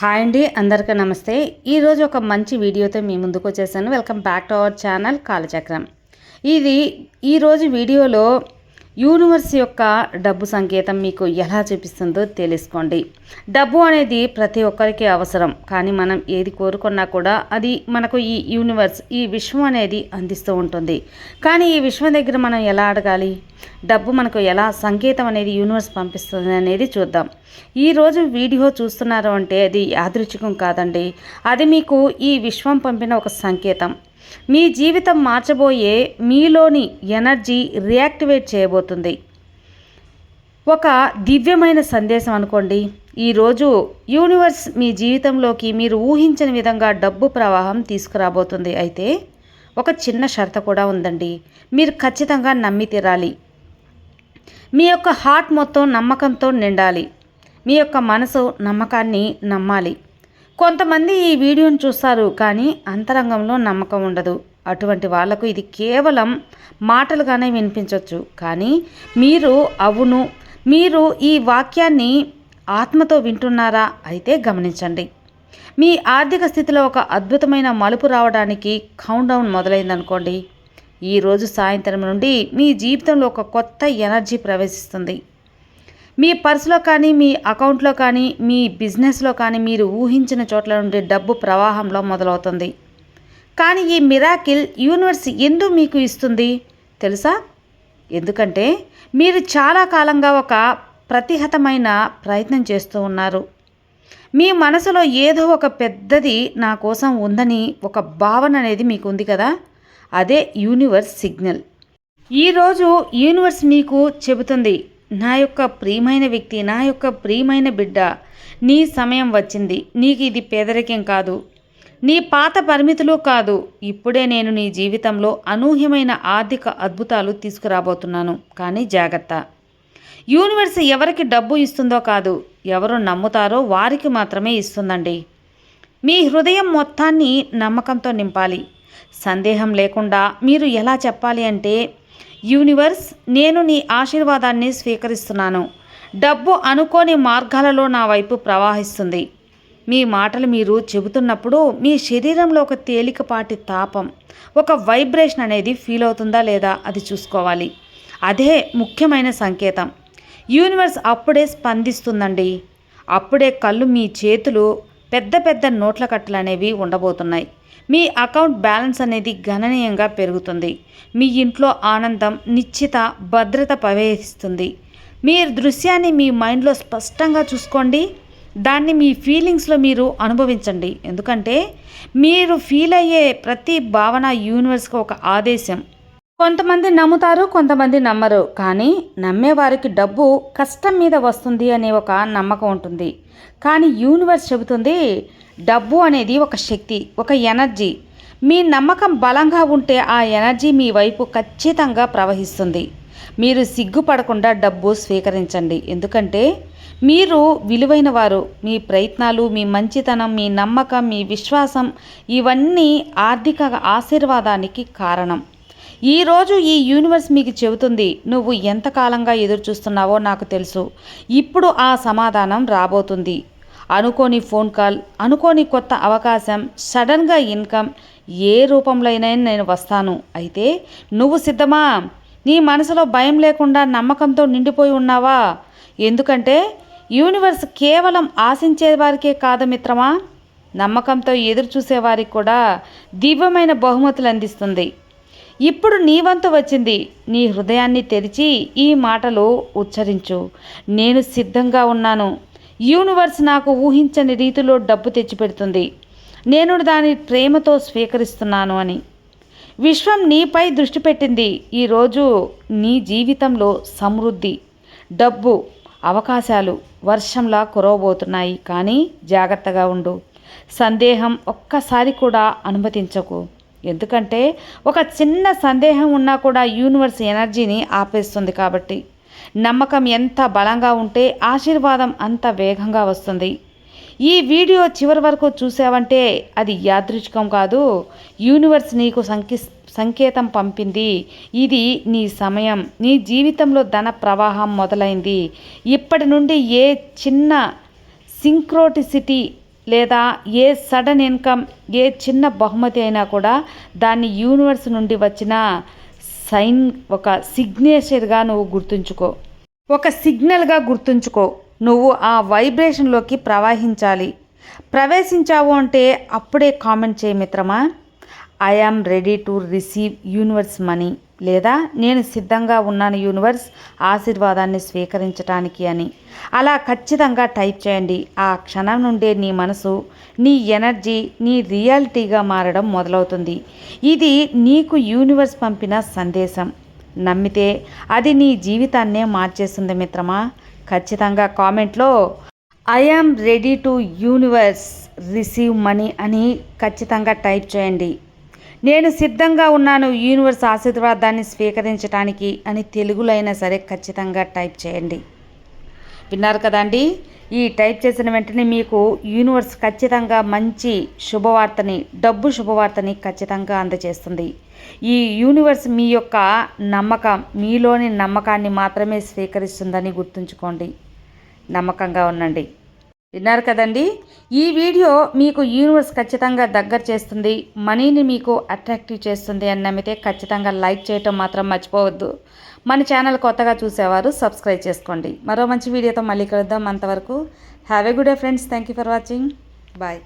Hi అండి అందరికీ నమస్తే. ఈరోజు ఒక మంచి వీడియోతో మీ ముందుకు వచ్చేసాను. Welcome back to our channel Kalachakram. ఇది ఈరోజు వీడియోలో యూనివర్స్ యొక్క డబ్బు సంకేతం మీకు ఎలా చూపిస్తుందో తెలుసుకోండి. డబ్బు అనేది ప్రతి ఒక్కరికి అవసరం కానీ మనం ఏది కోరుకున్నా కూడా అది మనకు ఈ యూనివర్స్ ఈ విశ్వం అనేది అందిస్తూ ఉంటుంది. కానీ ఈ విశ్వం దగ్గర మనం ఎలా అడగాలి? డబ్బు మనకు ఎలా సంకేతం అనేది యూనివర్స్ పంపిస్తుంది అనేది చూద్దాం. ఈరోజు వీడియో చూస్తున్నారు అంటే అది యాదృచ్ఛికం కాదండి. అది మీకు ఈ విశ్వం పంపిన ఒక సంకేతం. మీ జీవితం మార్చబోయే మీలోని ఎనర్జీ రియాక్టివేట్ చేయబోతుంది. ఒక దివ్యమైన సందేశం అనుకోండి. ఈరోజు యూనివర్స్ మీ జీవితంలోకి మీరు ఊహించని విధంగా డబ్బు ప్రవాహం తీసుకురాబోతుంది. అయితే ఒక చిన్న షరత కూడా ఉందండి. మీరు ఖచ్చితంగా నమ్మి తీరాలి. మీ యొక్క హార్ట్ మొత్తం నమ్మకంతో నిండాలి. మీ యొక్క మనసు నమ్మకాన్ని నమ్మాలి. కొంతమంది ఈ వీడియోను చూస్తారు కానీ అంతరంగంలో నమ్మకం ఉండదు. అటువంటి వాళ్ళకు ఇది కేవలం మాటలుగానే వినిపించవచ్చు కానీ మీరు అవును మీరు ఈ వాక్యాన్ని ఆత్మతో వింటున్నారా? అయితే గమనించండి. మీ ఆర్థిక స్థితిలో ఒక అద్భుతమైన మలుపు రావడానికి కౌంట్ డౌన్ మొదలైందనుకోండి ఈరోజు సాయంత్రం నుండి మీ జీవితంలో ఒక కొత్త ఎనర్జీ ప్రవేశిస్తుంది. మీ పర్సులో కానీ మీ అకౌంట్లో కానీ మీ బిజినెస్లో కానీ మీరు ఊహించిన చోట్ల నుండి డబ్బు ప్రవాహంలో మొదలవుతుంది. కానీ ఈ మిరాకిల్ యూనివర్స్ ఎందుకు మీకు ఇస్తుంది? తెలుసా? ఎందుకంటే మీరు చాలా కాలంగా ఒక ప్రతిహతమైన ప్రయత్నం చేస్తూ ఉన్నారు. మీ మనసులో ఏదో ఒక పెద్దది నా కోసం ఉందని ఒక భావన అనేది మీకు ఉంది కదా? అదే యూనివర్స్ సిగ్నల్. ఈరోజు యూనివర్స్ మీకు చెబుతుంది నా యొక్క ప్రియమైన వ్యక్తి నా యొక్క ప్రియమైన బిడ్డ నీ సమయం వచ్చింది. నీకు ఇది పేదరికం కాదు. నీ పాత పరిమితులు కాదు. ఇప్పుడే నేను నీ జీవితంలో అనూహ్యమైన ఆర్థిక అద్భుతాలు తీసుకురాబోతున్నాను. కానీ జాగ్రత్త. యూనివర్స్ ఎవరికి డబ్బు ఇస్తుందో కాదు. ఎవరు నమ్ముతారో వారికి మాత్రమే ఇస్తుందండి. మీ హృదయం మొత్తాన్ని నమ్మకంతో నింపాలి. సందేహం లేకుండా మీరు ఎలా చెప్పాలి అంటే యూనివర్స్ నేను నీ ఆశీర్వాదాన్ని స్వీకరిస్తున్నాను. డబ్బు అనుకోని మార్గాలలో నా వైపు ప్రవాహిస్తుంది. మీ మాటలు మీరు చెబుతున్నప్పుడు మీ శరీరంలో ఒక తేలికపాటి తాపం ఒక వైబ్రేషన్ అనేది ఫీల్ అవుతుందా లేదా అది చూసుకోవాలి. అదే ముఖ్యమైన సంకేతం. యూనివర్స్ అప్పుడే స్పందిస్తుందండి. అప్పుడే కళ్ళు మీ చేతులు పెద్ద పెద్ద నోట్ల కట్టలు అనేవి ఉండబోతున్నాయి. మీ అకౌంట్ బ్యాలెన్స్ అనేది గణనీయంగా పెరుగుతుంది. మీ ఇంట్లో ఆనందం నిశ్చిత భద్రత ప్రవేశిస్తుంది. మీ దృశ్యాన్ని మీ మైండ్లో స్పష్టంగా చూసుకోండి. దాన్ని మీ ఫీలింగ్స్లో మీరు అనుభవించండి. ఎందుకంటే మీరు ఫీల్ అయ్యే ప్రతి భావన యూనివర్స్కి ఒక ఆదేశం. కొంతమంది నమ్ముతారు కొంతమంది నమ్మరు. కానీ నమ్మేవారికి డబ్బు కష్టం మీద వస్తుంది అనే ఒక నమ్మకం ఉంటుంది. కానీ యూనివర్స్ చెబుతుంది డబ్బు అనేది ఒక శక్తి ఒక ఎనర్జీ. మీ నమ్మకం బలంగా ఉంటే ఆ ఎనర్జీ మీ వైపు ఖచ్చితంగా ప్రవహిస్తుంది. మీరు సిగ్గుపడకుండా డబ్బు స్వీకరించండి. ఎందుకంటే మీరు విలువైన వారు. మీ ప్రయత్నాలు మీ మంచితనం మీ నమ్మకం మీ విశ్వాసం ఇవన్నీ ఆర్థిక ఆశీర్వాదానికి కారణం. ఈరోజు ఈ యూనివర్స్ మీకు చెబుతుంది నువ్వు ఎంతకాలంగా ఎదురు చూస్తున్నావో నాకు తెలుసు. ఇప్పుడు ఆ సమాధానం రాబోతుంది. అనుకోని ఫోన్ కాల్ అనుకోని కొత్త అవకాశం సడన్గా ఇన్కమ్ ఏ రూపంలో నేను వస్తాను. అయితే నువ్వు సిద్ధమా? నీ మనసులో భయం లేకుండా నమ్మకంతో నిండిపోయి ఉన్నావా? ఎందుకంటే యూనివర్స్ కేవలం ఆశించే వారికే కాదు మిత్రమా. నమ్మకంతో ఎదురు చూసేవారికి కూడా దివ్యమైన బహుమతులు అందిస్తుంది. ఇప్పుడు నీ వంతు వచ్చింది. నీ హృదయాన్ని తెరిచి ఈ మాటలు ఉచ్చరించు. నేను సిద్ధంగా ఉన్నాను. యూనివర్స్ నాకు ఊహించని రీతిలో డబ్బు తెచ్చిపెడుతుంది. నేను దాని ప్రేమతో స్వీకరిస్తున్నాను అని. విశ్వం నీపై దృష్టి పెట్టింది. ఈరోజు నీ జీవితంలో సమృద్ధి డబ్బు అవకాశాలు వర్షంలా కురవబోతున్నాయి. కానీ జాగ్రత్తగా ఉండు. సందేహం ఒక్కసారి కూడా అనుమతించకు. ఎందుకంటే ఒక చిన్న సందేహం ఉన్నా కూడా యూనివర్స్ ఎనర్జీని ఆపేస్తుంది కాబట్టి. నమ్మకం ఎంత బలంగా ఉంటే ఆశీర్వాదం అంత వేగంగా వస్తుంది. ఈ వీడియో చివరి వరకు చూసావంటే అది యాదృచ్ఛికం కాదు. యూనివర్స్ నీకు సంకి సంకేతం పంపింది. ఇది నీ సమయం. నీ జీవితంలో ధన ప్రవాహం మొదలైంది. ఇప్పటి నుండి ఏ చిన్న సింక్రోటిసిటీ లేదా ఏ సడన్ ఇన్కమ్ ఏ చిన్న బహుమతి అయినా కూడా దాన్ని యూనివర్స్ నుండి వచ్చిన సైన్ ఒక సిగ్నేచర్గా నువ్వు గుర్తుంచుకో. ఒక సిగ్నల్గా గుర్తుంచుకో. నువ్వు ఆ వైబ్రేషన్లోకి ప్రవహించాలి. ప్రవేశించావు అంటే అప్పుడే కామెంట్ చేయి మిత్రమా? I am ready to receive universe money లేదా నేను సిద్ధంగా ఉన్నాను యూనివర్స్ ఆశీర్వాదాన్ని స్వీకరించడానికి అని. అలా ఖచ్చితంగా టైప్ చేయండి. ఆ క్షణం నుండే నీ మనసు నీ ఎనర్జీ నీ రియాలిటీగా మారడం మొదలవుతుంది. ఇది నీకు యూనివర్స్ పంపిన సందేశం. నమ్మితే అది నీ జీవితాన్నే మార్చేస్తుంది మిత్రమా? ఖచ్చితంగా కామెంట్లో I am ready to universe receive money అని ఖచ్చితంగా టైప్ చేయండి. నేను సిద్ధంగా ఉన్నాను యూనివర్స్ ఆశీర్వాదాన్ని స్వీకరించడానికి అని తెలుగులో అయినా సరే ఖచ్చితంగా టైప్ చేయండి. విన్నారు కదండి ఈ టైప్ చేసిన వెంటనే మీకు యూనివర్స్ ఖచ్చితంగా మంచి శుభవార్తని డబ్బు శుభవార్తని ఖచ్చితంగా అందజేస్తుంది. ఈ యూనివర్స్ మీ యొక్క నమ్మకం మీలోని నమ్మకాన్ని మాత్రమే స్వీకరిస్తుందని గుర్తుంచుకోండి. నమ్మకంగా ఉండండి. విన్నారు కదండి? ఈ వీడియో మీకు యూనివర్స్ ఖచ్చితంగా దగ్గర చేస్తుంది మనీని మీకు అట్రాక్టివ్ చేస్తుంది అని నమ్మితే ఖచ్చితంగా లైక్ చేయటం మాత్రం మర్చిపోవద్దు. మన ఛానల్ కొత్తగా చూసేవారు సబ్స్క్రైబ్ చేసుకోండి. మరో మంచి వీడియోతో మళ్ళీ కలుద్దాం. అంతవరకు have a good day friends. Thank you for watching. Bye.